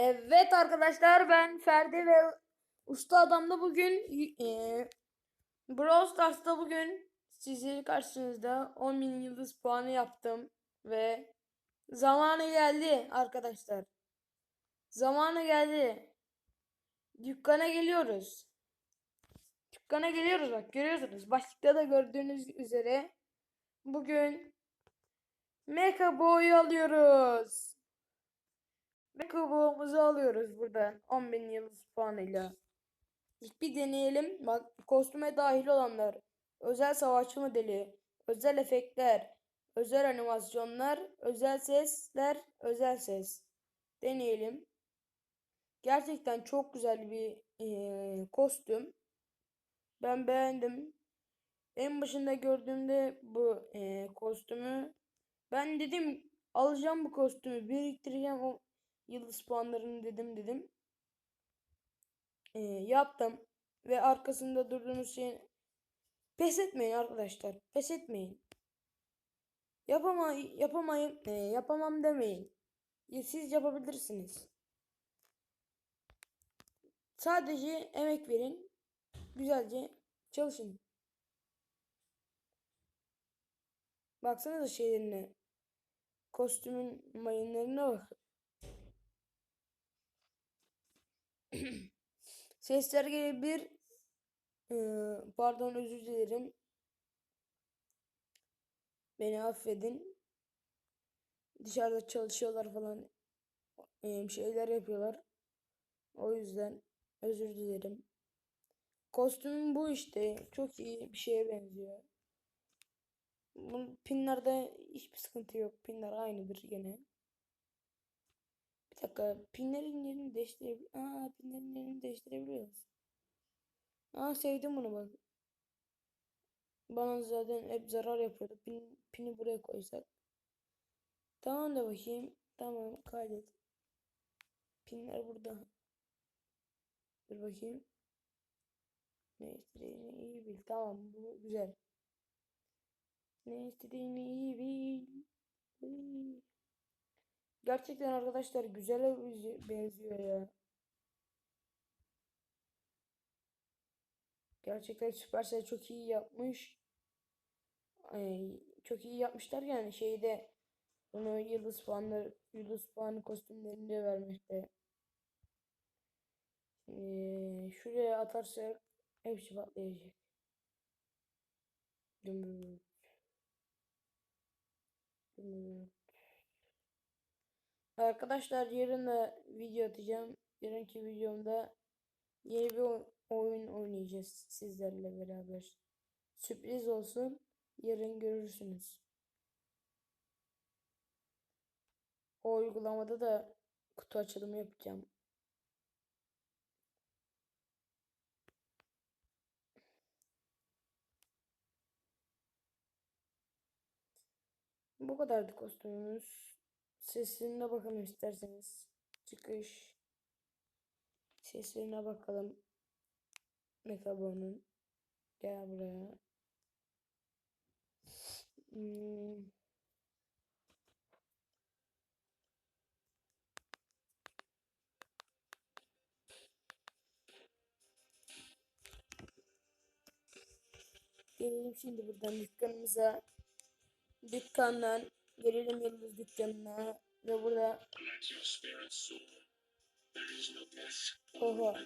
Evet arkadaşlar ben Ferdi ve Usta Adam'da bugün e, Brawl Stars'ta bugün sizlerin karşınızda 10.000 yıldız puanı yaptım ve zamanı geldi arkadaşlar. Zamanı geldi. Dükkana geliyoruz. Dükkana geliyoruz bak görüyorsunuz. Başlıkta da gördüğünüz üzere bugün Mecha Boy'u alıyoruz. Ve kabuğumuzu alıyoruz buradan 10.000 yıldız puanıyla. İlk bir deneyelim. Bak kostüme dahil olanlar. Özel savaşçı modeli. Özel efektler. Özel animasyonlar. Özel sesler. Özel ses. Deneyelim. Gerçekten çok güzel bir eee, kostüm. Ben beğendim. En başında gördüğümde bu eee, kostümü ben dedim alacağım bu kostümü biriktireceğim yıldız puanlarını dedim dedim. Ee, yaptım ve arkasında durduğunuz şeyin pes etmeyin arkadaşlar. Pes etmeyin. Yapamay yapamayım e, yapamam demeyin. Siz yapabilirsiniz. Sadece emek verin. Güzelce çalışın. Baksanıza şeylerine. Kostümün mayınlarına bak. Sesler gelebilir. Ee, pardon özür dilerim. Beni affedin. Dışarıda çalışıyorlar falan. Ee, şeyler yapıyorlar. O yüzden özür dilerim. Kostümüm bu işte. Çok iyi bir şeye benziyor. Bu pinlerde hiçbir sıkıntı yok. Pinler aynıdır gene. Bir dakika. Pinlerin yerini değiştirebil... Aa, pinlerin yerini değiştirebiliyoruz. Aa, sevdim bunu bak. Bana zaten hep zarar yapıyordu. Pin, pini buraya koysak. Tamam da bakayım. Tamam kaydet. Pinler burada. Dur bakayım. Ne istediğini iyi bil. Tamam bu güzel. Ne istediğini iyi bil. Gerçekten arkadaşlar güzel benziyor ya. Gerçekten Supercell çok iyi yapmış. Ay, çok iyi yapmışlar yani şeyde bunu yıldız puanları yıldız puanı kostümlerinde vermekte. Şimdi şuraya atarsak hepsi patlayacak. Dümdüz. Dümdüz. Arkadaşlar yarın da video atacağım. Yarınki videomda yeni bir oy- oyun oynayacağız sizlerle beraber. Sürpriz olsun. Yarın görürsünüz. O uygulamada da kutu açılımı yapacağım. Bu kadardı kostümümüz. Seslerine bakalım isterseniz. Çıkış. Seslerine bakalım. Mekabon'un. Gel buraya. Hmm. Gelelim şimdi buradan dükkanımıza. Dükkandan gelelim Yıldız dükkanına ve burada Oha.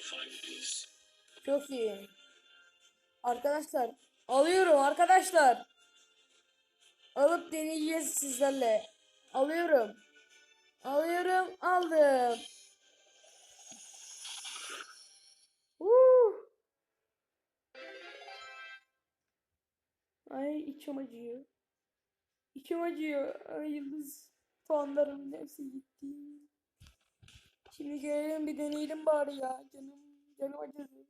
find peace. Çok iyi. Arkadaşlar alıyorum arkadaşlar. Alıp deneyeceğiz sizlerle. Alıyorum. Alıyorum aldım. Ay içim acıyor. İçim acıyor. Ay yıldız puanlarımın hepsi gitti. Şimdi gelelim bir deneyelim bari ya. Canım canım acıdı.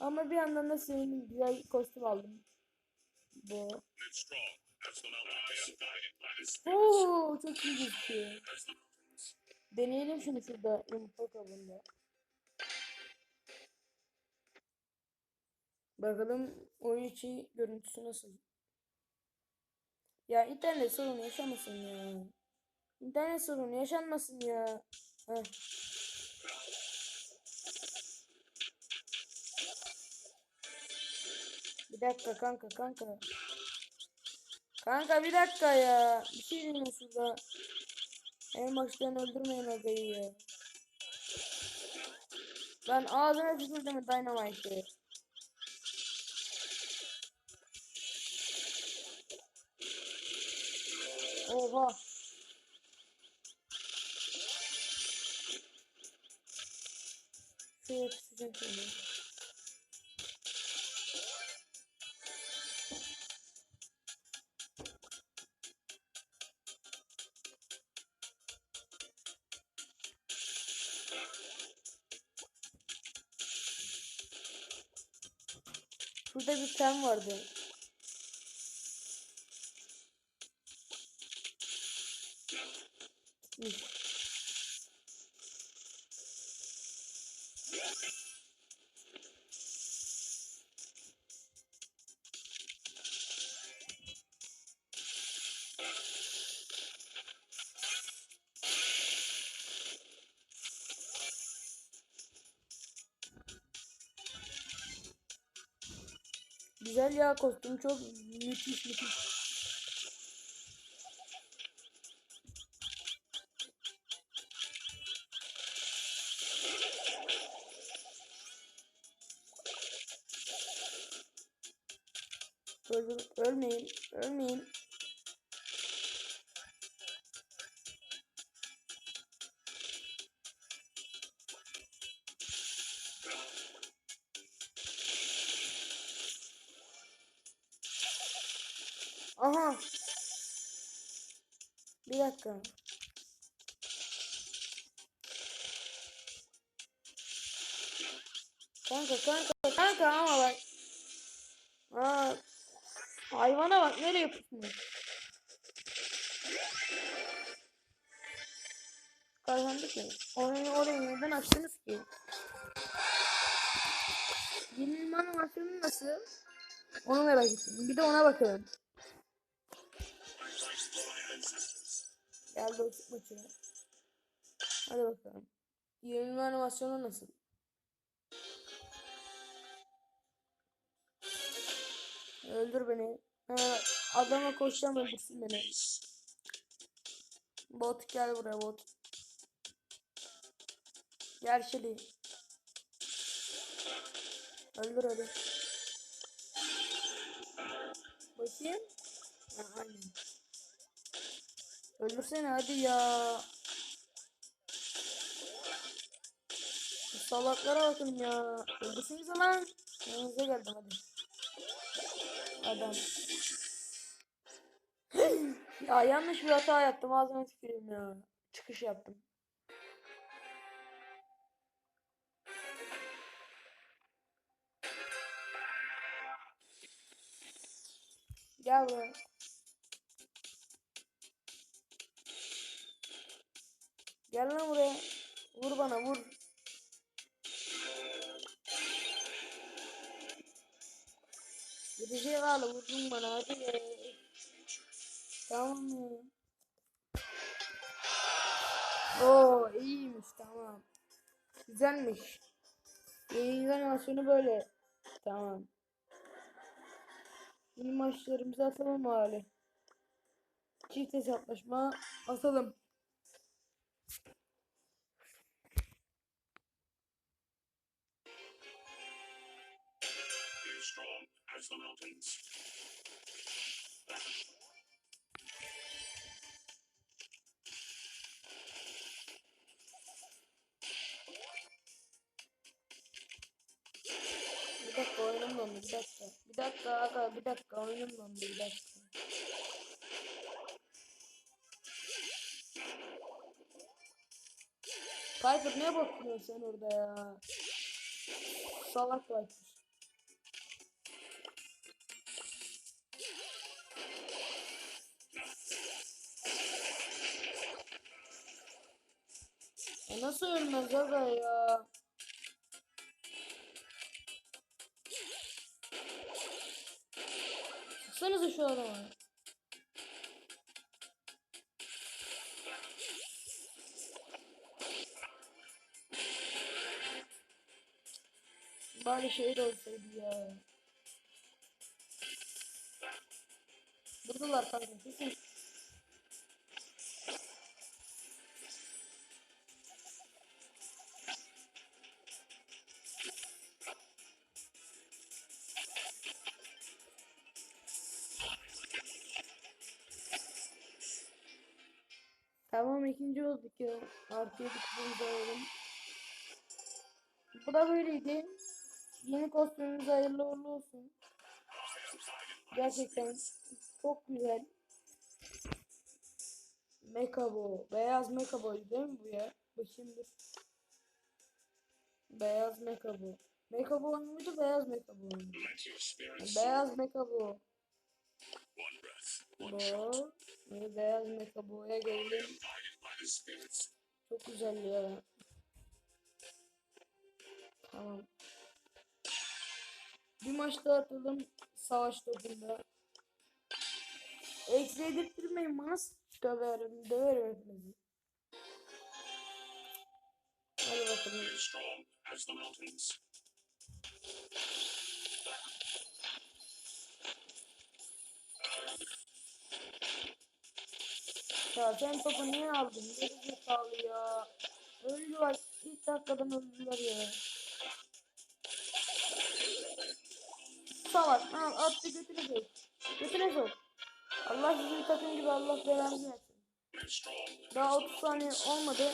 Ama bir yandan da senin güzel kostüm aldım. Bu. Oo çok iyi gözüküyor. Deneyelim şunu şurada yumurta kabında. Bakalım oyun içi görüntüsü nasıl. Ya internet sorunu yaşamasın ya. İnternet sorunu yaşanmasın ya. Heh. Bir dakika kanka kanka. Kanka bir dakika ya. Bir şey diyeyim şurada. En baştan öldürmeyin adayı ya. Ben ağzına tükürdüm Dynamite'ı. Oha. Şuraya kısacağım şimdi. Şurada bir tem vardı. Güzel ya kostüm çok müthiş müthiş. Ölmeyin, ölmeyin. Aha. Bir dakika. Kanka kanka kanka ama bak. Aa, hayvana bak nereye pusmuş. Kazandık ya. Orayı orayı neden açtınız ki? Yenilme animasyonu nasıl? Onu merak ettim. Bir de ona bakalım. Geldi o maçı. Hadi bakalım. Yenilme animasyonu nasıl? Öldür beni. Ha, adama koşacağım öldürsün beni. Bot gel buraya bot. Gel Şili. Öldür hadi. Bakayım. Ha, aynen. Öldürsene hadi ya. Salaklara bakın ya. Öldürsenize lan. Yanınıza geldim hadi. Adam. ya yanlış bir hata yaptım. Ağzıma tüküreyim ya. Çıkış yaptım. Gel buraya. Gel lan buraya. Vur bana vur. Gidecek hala vurdun bana hadi be. Tamam ya. Oo iyiymiş tamam. Güzelmiş. Yayın animasyonu böyle. Tamam. Yeni maçlarımızı atalım hali. Çift hesaplaşma atalım. Strong as the mountains. Bir dakika oyunum dondu bir dakika. Bir dakika aga bir dakika oyunum dondu bir dakika. Piper ne bakıyorsun sen orada ya? Salak Piper. E nasıl ölmez aga ya? Baksanıza şu adama. Bari şey de olsaydı ya. Buradalar kanka. Artı yedi kupamızı alalım. Bu da böyleydi. Yeni kostümümüz hayırlı uğurlu olsun. Gerçekten çok güzel. Mekabo. Beyaz Mekabo'ydu değil mi bu ya? Bakayım dur. Beyaz Mekabo. Mekabo muydu? Beyaz Mekabo muydu? Beyaz Mekabo. Bu. Beyaz Mekabo'ya geldim. Çok güzel ya. Tamam. Bir maç daha atalım savaş topunda. Eksi edittirmeyin bana döverim, döverim hepinizi. Hadi bakalım. Ya sen topu niye aldın? Geri zekalı ya. İlk dakikadan öldüler ya. Salak. Ha, attı götüne sok. Götüne sok. Allah sizin takım gibi Allah belanızı versin. Daha 30 saniye olmadı.